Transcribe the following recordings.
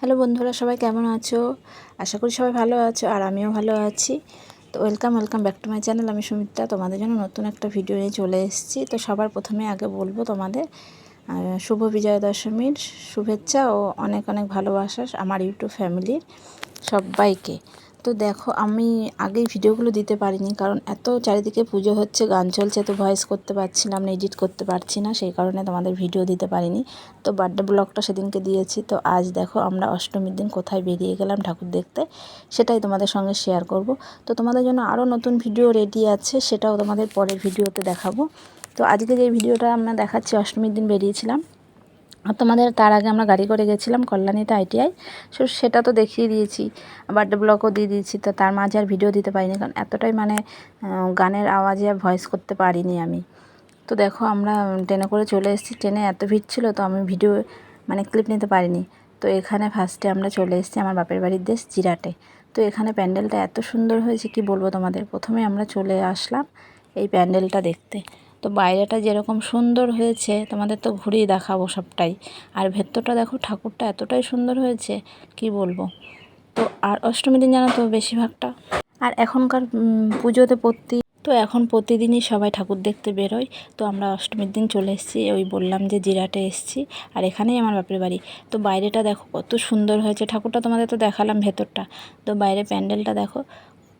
Hello বন্ধুরা, সবাই কেমন আছো? আশা করি সবাই ভালো আছো আর আমিও ভালো আছি। তো welcome welcome back to my channel আমি সুমিত্রা, তোমাদের জন্য নতুন একটা ভিডিও নিয়ে চলে এসেছি। তো সবার প্রথমে আগে বলব তোমাদের শুভ বিজয়া দশমীর শুভেচ্ছা ও অনেক অনেক ভালোবাসা আমার ইউটিউব ফ্যামিলির সবাইকে। তো দেখো, আমি আগেই ভিডিওগুলো দিতে পারিনি। কারণ এত চারিদিকে পুজো হচ্ছে, গান চলছে তো ভয়েস করতে পারছিলাম না এডিট করতে পারছি না। সেই কারণে তোমাদের ভিডিও দিতে পারিনি। তো বার্থডে ব্লগটা সেদিনকে দিয়েছি। তো আজ দেখো, আমরা অষ্টমীর দিন কোথায় বেরিয়ে গেলাম ঠাকুর দেখতে, সেটাই তোমাদের সঙ্গে শেয়ার করব। তো তোমাদের জন্য আরও নতুন ভিডিও রেডি আছে, সেটাও তোমাদের পরের ভিডিওতে দেখাবো। তো আজকে যে ভিডিওটা আমরা দেখাচ্ছি, অষ্টমীর দিন বেরিয়েছিলাম তোমাদের তার আগে আমরা গাড়ি করে গেছিলাম কল্যাণীতে আইটিআই। সো সেটা তো দেখিয়ে দিয়েছি বার্থডে ব্লগও দিয়ে দিয়েছি, তো তার মাঝে আর ভিডিও দিতে পারিনি, কারণ এতটাই মানে গানের আওয়াজে আর ভয়েস করতে পারিনি আমি। তো দেখো আমরা ট্রেনে করে চলে এসেছি, ট্রেনে এত ভিড় ছিল তো আমি ভিডিও মানে ক্লিপ নিতে পারিনি। তো এখানে ফার্স্টে আমরা চলে এসেছি আমার বাপের বাড়ির দেশ জিরাটে। তো এখানে প্যান্ডেলটা এত সুন্দর হয়েছে, কি বলব তোমাদের? প্রথমে আমরা চলে আসলাম এই প্যান্ডেলটা দেখতে। তো বাইরেটা যেরকম সুন্দর হয়েছে, তোমাদের তো ঘুরিয়ে দেখাবো সবটাই। আর ভেতরটা দেখো, ঠাকুরটা এতটাই সুন্দর হয়েছে, কি বলব? তো আর অষ্টমী দিন জানো তো বেশিরভাগটা? আর এখনকার পুজোতে প্রতি, তো এখন প্রতিদিনই সবাই ঠাকুর দেখতে বেরোয়। তো আমরা অষ্টমীর দিন চলে এসেছি, ওই বললাম যে জিরাটে এসেছি, আর এখানেই আমার বাপের বাড়ি। তো বাইরেটা দেখো কত সুন্দর হয়েছে, ঠাকুরটা তোমাদের তো দেখালাম ভেতরটা। তো বাইরে প্যান্ডেলটা দেখো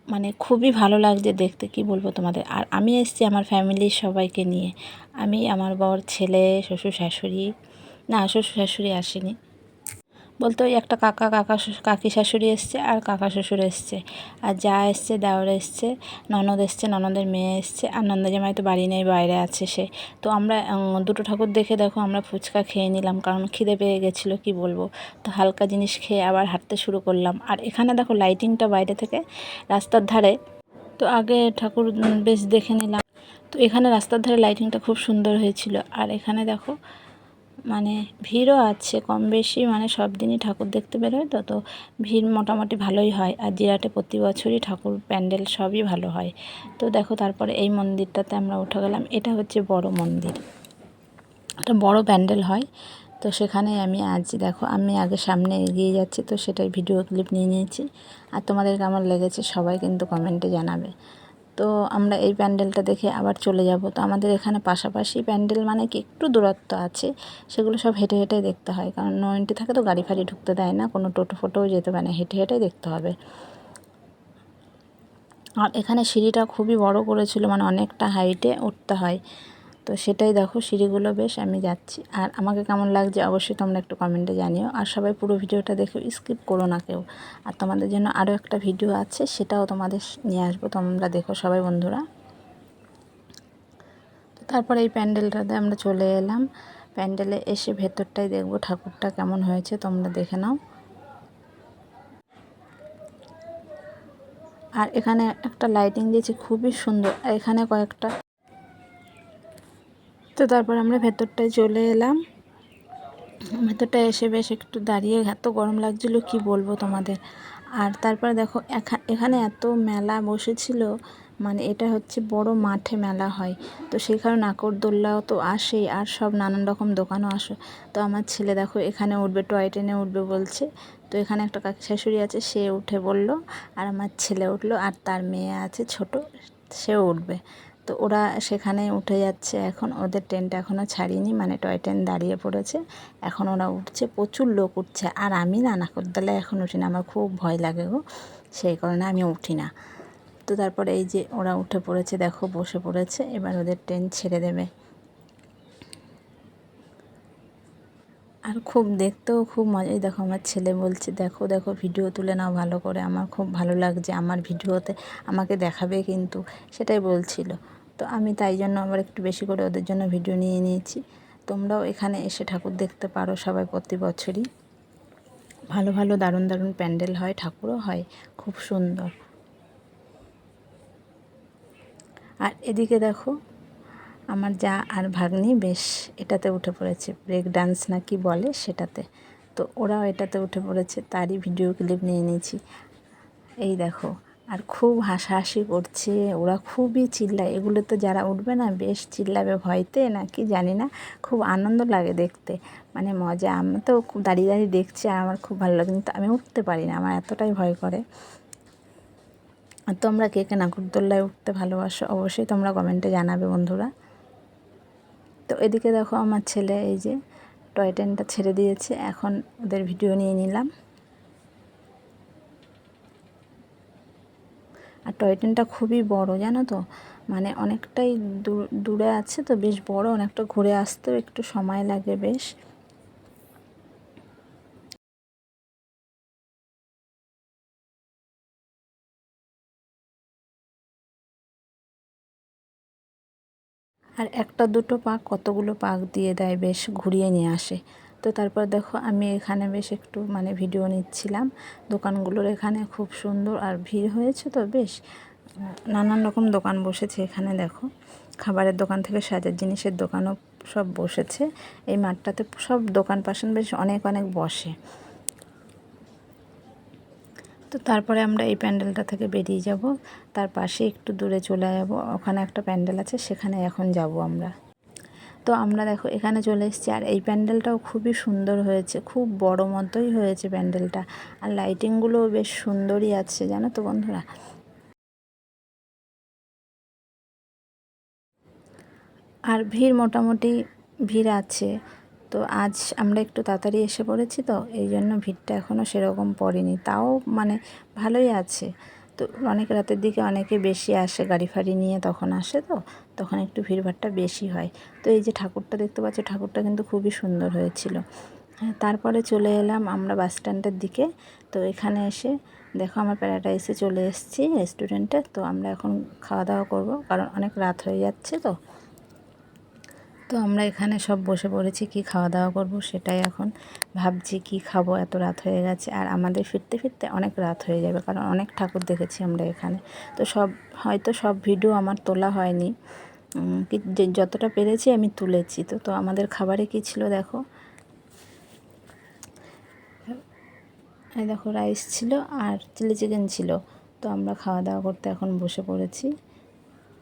মানে খুবই ভালো লাগছে দেখতে, কি বলব তোমাদের? আর আমি এসছি আমার ফ্যামিলির সবাইকে নিয়ে। আমি, আমার বর, ছেলে, শ্বশুর, শাশুড়ি, না, শ্বশুর, শাশুড়ি আসেনি। বলতে ওই একটা কাকা কাকা কাকি শাশুড়ি এসছে আর কাকা শ্বশুর এসছে। আর যা এসছে, দেওর এসছে, ননদ এসছে, ননদের মেয়ে এসছে, আর নন্দ জামাই তো বাড়ি নেই, বাইরে আছে সে। তো আমরা দুটো ঠাকুর দেখে দেখো আমরা ফুচকা খেয়ে নিলাম, কারণ খিদে পেয়ে গেছিল, কি বলব? তো হালকা জিনিস খেয়ে আবার হাঁটতে শুরু করলাম। আর এখানে দেখো লাইটিংটা বাইরে থেকে রাস্তার ধারে। তো আগে ঠাকুর বেশ দেখে নিলাম। তো এখানে রাস্তার ধারে লাইটিংটা খুব সুন্দর হয়েছিল। আর এখানে দেখো মানে ভিড়ও আছে, কম বেশি মানে সব দিনই ঠাকুর দেখতে বেরোয় তো তো ভিড় মোটামুটি ভালোই হয়। আর জিরাটে প্রতি বছরই ঠাকুর প্যান্ডেল সবই ভালো হয়। তো দেখো, তারপরে এই মন্দিরটাতে আমরা উঠে গেলাম। এটা হচ্ছে বড় মন্দির। একটা বড় প্যান্ডেল হয়। তো সেখানে আমি আজ, দেখো, আমি আগে সামনে এগিয়ে যাচ্ছি, তো সেটাই ভিডিও ক্লিপ নিয়ে নিয়েছি। আর তোমাদের কেমন লেগেছে সবাই কিন্তু কমেন্টে জানাবে। তো আমরা এই প্যান্ডেলটা দেখে আবার চলে যাব। তো আমাদের এখানে পাশাপাশি প্যান্ডেল মানে কি একটু দূরত্ব আছে, সেগুলো সব হেঁটে হেঁটেই দেখতে হয়। কারণ নয়নটি থাকে তো গাড়ি ফাড়ি ঢুকতে দেয় না, কোনো টোটো ফোটোও যেতে পারে না, হেঁটে হেঁটেই দেখতে হবে। আর এখানে সিঁড়িটা খুবই বড় করেছিল মানে অনেকটা হাইটে উঠতে হয়। তো সেটাই দেখো, সিঁড়িগুলো বেশ, আমি যাচ্ছি। আর আমাকে কেমন লাগছে অবশ্যই তোমরা একটু কমেন্টে জানিও। আর সবাই পুরো ভিডিওটা দেখে স্কিপ করো না কেউ। আর তোমাদের জন্য আরও একটা ভিডিও আছে, সেটাও তোমাদের নিয়ে আসব। তোমরা দেখো সবাই বন্ধুরা। তারপরে এই প্যান্ডেলটাতে আমরা চলে এলাম। প্যান্ডেলে এসে ভেতরটাই দেখব ঠাকুরটা কেমন হয়েছে, তোমরা দেখে নাও। আর এখানে একটা লাইটিং দিয়েছে, খুবই সুন্দর। আর এখানে কয়েকটা তো তারপর আমরা ভেতরটায় চলে এলাম। ভেতরটায় এসে বেশ একটু দাঁড়িয়ে, এত গরম লাগছিল, কি বলব তোমাদের? আর তারপর দেখো, এখা- এখানে এত মেলা বসেছিল মানে এটা হচ্ছে বড় মাঠে মেলা হয়। তো কারণে নাকরদোল্লাও তো আসেই, আর সব নানান রকম দোকানও আসে। তো আমার ছেলে দেখো, এখানে উঠবে, টয় ট্রেনে উঠবে বলছে। তো এখানে একটা কাকি শাশুড়ি আছে, সে উঠে বলল, আর আমার ছেলে উঠল, আর তার মেয়ে আছে ছোট সেও উঠবে। তো ওরা সেখানে উঠে যাচ্ছে। এখন ওদের ট্রেনটা এখনও ছাড়িনি মানে টয় ট্রেন দাঁড়িয়ে পড়েছে। এখন ওরা উঠছে, প্রচুর লোক উঠছে। আর আমি না নাকরদোলায় এখন উঠি না, আমার খুব ভয় লাগে গো। সেই কারণে আমি উঠি না। তো তারপরে এই যে ওরা উঠে পড়েছে, দেখো বসে পড়েছে, এবার ওদের ট্রেন ছেড়ে দেবে। আর খুব দেখতেও খুব মজাই দেখো আমার ছেলে বলছে, দেখো দেখো, ভিডিও তুলে নাও ভালো করে। আমার খুব ভালো লাগছে আমার ভিডিওতে, আমাকে দেখাবে কিন্তু। সেটাই বলছিল। তো আমি তাই জন্য আবার একটু বেশি করে ওদের জন্য ভিডিও নিয়ে নিয়েছি। তোমরাও এখানে এসে ঠাকুর দেখতে পারো সবাই প্রতি বছরই। ভালো ভালো দারুণ দারুণ প্যান্ডেল হয়, ঠাকুরও হয়, খুব সুন্দর। আর এদিকে দেখো, আমার যা আর ভাগ্নি, বেশ এটাতে উঠে পড়েছে। ব্রেক ডান্স না কি বলে সেটাতে। তো ওরাও এটাতে উঠে পড়েছে, তারই ভিডিও ক্লিপ নিয়ে নিয়েছি। এই দেখো আর খুব হাসাহাসি করছে। ওরা খুবই চিল্লায়। এগুলো তো যারা উঠবে না, বেশ চিল্লাবে ভয়তে নাকি জানি না। খুব আনন্দ লাগে দেখতে। মানে মজা। আমি তো খুব দাঁড়িয়ে দাঁড়িয়ে দেখছি, আর আমার খুব ভালো লাগে। কিন্তু আমি উঠতে পারি না। আমার এতটাই ভয় করে। তোমরা কে কে নাগরদোল্লায় উঠতে ভালোবাসো, অবশ্যই তোমরা কমেন্টে জানাবে বন্ধুরা। তো এদিকে দেখো আমার ছেলে, এই যে, টয় ট্রেনটা ছেড়ে দিয়েছে। এখন ওদের ভিডিও নিয়ে নিলাম। আর টয় ট্রেনটা খুবই বড়, জানো তো? মানে অনেকটাই দূরে আছে তো, বেশ বড়, অনেকটা ঘুরে আসতেও একটু সময় লাগে বেশ। আর একটা দুটো পাক কতগুলো পাক দিয়ে দেয় বেশ ঘুরিয়ে নিয়ে আসে। তো তারপর দেখো আমি এখানে বেশ একটু মানে ভিডিও নিচ্ছিলাম। দোকানগুলোর এখানে খুব সুন্দর আর ভিড় হয়েছে তো বেশ। নানান রকম দোকান বসেছে এখানে দেখো। খাবারের দোকান থেকে সাজার জিনিসের দোকানও সব বসেছে। এই মাঠটাতে সব দোকান পাশান বেশ অনেক অনেক বসে। তো তারপরে আমরা এই প্যান্ডেলটা থেকে বেরিয়ে যাব। তার পাশে একটু দূরে চলে যাব। ওখানে একটা প্যান্ডেল আছে, সেখানে এখন যাব আমরা। তো আমরা দেখো এখানে চলে এসেছি। আর এই প্যান্ডেলটাও খুবই সুন্দর হয়েছে, খুব বড় মতোই হয়েছে প্যান্ডেলটা। আর লাইটিংগুলোও বেশ সুন্দরই আছে, জানো তো বন্ধুরা? আর ভিড় মোটামুটি ভিড় আছে। তো আজ আমরা একটু তাড়াতাড়ি এসে পড়েছি তো, এই জন্য ভিড়টা এখনও সেরকম পড়েনি। তাও মানে ভালোই আছে। তো অনেক রাতের দিকে অনেকে বেশি আসে গাড়ি ফাড়ি নিয়ে তখন আসে তো, তখন একটু ভিড়ভাড়টা বেশি হয়। তো এই যে ঠাকুরটা দেখতে পাচ্ছ, ঠাকুরটা কিন্তু খুবই সুন্দর হয়েছিল। হ্যাঁ তারপরে চলে এলাম আমরা বাস স্ট্যান্ডের দিকে। তো এখানে এসে দেখো আমার প্যারাডাইসে চলে এসেছি রেস্টুরেন্টে। তো আমরা এখন খাওয়া দাওয়া করব, কারণ অনেক রাত হয়ে যাচ্ছে তো। তো আমরা এখানে সব বসে পড়েছি, কি খাওয়া দাওয়া করব সেটাই এখন। ভাবছি কি খাব, এত রাত হয়ে গেছে। আর আমাদের ফিরতে ফিরতে অনেক রাত হয়ে যাবে, কারণ অনেক ঠাকুর দেখেছি আমরা এখানে। তো সব, হয়তো সব ভিডিও আমার তোলা হয়নি। যতটা পেরেছি আমি তুলেছি। তো তো আমাদের খাবারে কি ছিল দেখো? দেখো, রাইস ছিল আর চিলি চিকেন ছিল। তো আমরা খাওয়া দাওয়া করতে এখন বসে পড়েছি।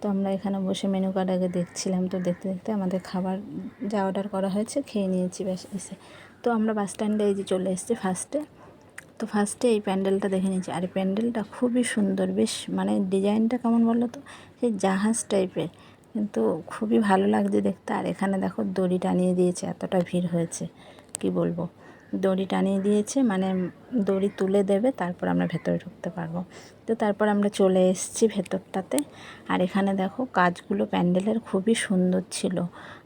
তো আমরা এখানে বসে মেনু কার্ড আগে দেখছিলাম। তো দেখতে দেখতে আমাদের খাবার যা অর্ডার করা হয়েছে খেয়ে নিয়েছি বেশ এসে। তো আমরা বাস স্ট্যান্ডে এই যে চলে এসেছি ফার্স্টে তো ফার্স্টে এই প্যান্ডেলটা দেখে নিয়েছি। আর প্যান্ডেলটা খুবই সুন্দর, বেশ মানে ডিজাইনটা কেমন বলো তো? সেই জাহাজ টাইপের কিন্তু খুবই ভালো লাগছে দেখতে। আর এখানে দেখো দড়ি টানিয়ে দিয়েছে, এতটা ভিড় হয়েছে। কি বলব? দড়ি টানিয়ে দিয়েছে মানে দড়ি তুলে দেবে, তারপর আমরা ভেতরে ঢুকতে পারব। তো তারপর আমরা চলে এসেছি ভেতরটাতে। আর এখানে দেখো কাজগুলো প্যান্ডেলের খুবই সুন্দর ছিল।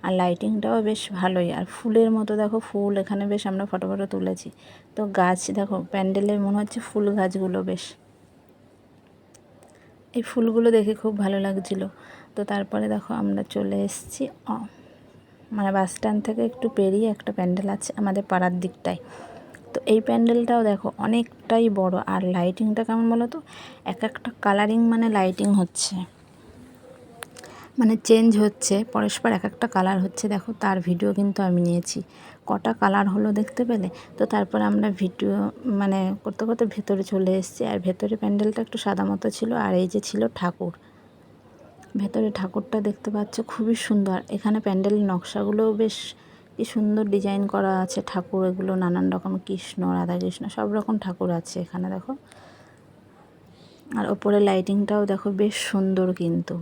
আর লাইটিংটাও বেশ ভালোই। আর ফুলের মতো দেখো ফুল, এখানে বেশ আমরা ফটো ফটো তুলেছি। তো গাছ দেখো প্যান্ডেলের মনে হচ্ছে ফুল গাছগুলো বেশ। এই ফুলগুলো দেখে খুব ভালো লাগছিল। তো তারপরে দেখো আমরা চলে এসেছি মানে বাস স্ট্যান্ড থেকে একটু পেরিয়ে একটা প্যান্ডেল আছে আমাদের পাড়ার দিকটায়। তো এই প্যান্ডেলটাও দেখো অনেকটাই বড়। আর লাইটিংটা কেমন বলো তো এক একটা কালারিং মানে লাইটিং হচ্ছে। মানে চেঞ্জ হচ্ছে, পরস্পর এক একটা কালার হচ্ছে। দেখো তার ভিডিও কিন্তু আমি নিয়েছি। কটা কালার হলো দেখতে পেলে? তো তারপর আমরা ভিডিও মানে করতে করতে ভেতরে চলে এসেছি। আর ভেতরে প্যান্ডেলটা একটু সাদা মতো ছিল। আর এই যে ছিল ঠাকুর। ভেতরে ঠাকুরটা দেখতে পাচ্ছ, খুবই সুন্দর। এখানে প্যান্ডেলের নকশাগুলোও বেশ কি সুন্দর ডিজাইন করা আছে, ঠাকুর এগুলো, নানান রকম কৃষ্ণ, রাধাকৃষ্ণ, সব রকম ঠাকুর আছে এখানে, দেখো। আর ওপরে লাইটিংটাও দেখো বেশ সুন্দর কিন্তু।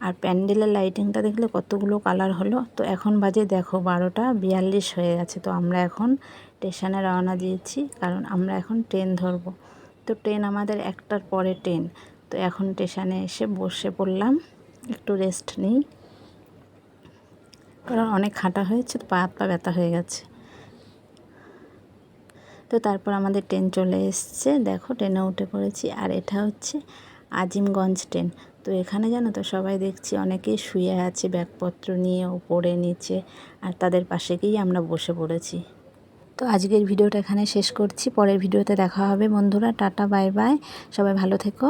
আর প্যান্ডেলের লাইটিংটা দেখলে কতগুলো কালার হলো। তো এখন বাজে, দেখো, বারোটা বিয়াল্লিশ হয়ে গেছে। তো আমরা এখন স্টেশনে রওনা দিয়েছি, কারণ আমরা এখন ট্রেন ধরবো। তো ট্রেন আমাদের একটার পরে ট্রেন। তো এখন স্টেশনে এসে বসে পড়লাম। একটু রেস্ট নিই। কারণ অনেক খাটা হয়েছে তো পা হাত পা ব্যথা হয়ে গেছে। তো তারপর আমাদের ট্রেন চলে এসছে। দেখো ট্রেনে উঠে পড়েছি। আর এটা হচ্ছে আজিমগঞ্জ ট্রেন তো এখানে জানো তো সবাই দেখছি অনেকেই শুয়ে আছে ব্যাগপত্র নিয়ে ওপরে নিচে। আর তাদের পাশে গিয়েই আমরা বসে পড়েছি। তো আজকের ভিডিওটা এখানে শেষ করছি। পরের ভিডিওতে দেখা হবে বন্ধুরা। Tata, bye bye. সবাই ভালো থেকো।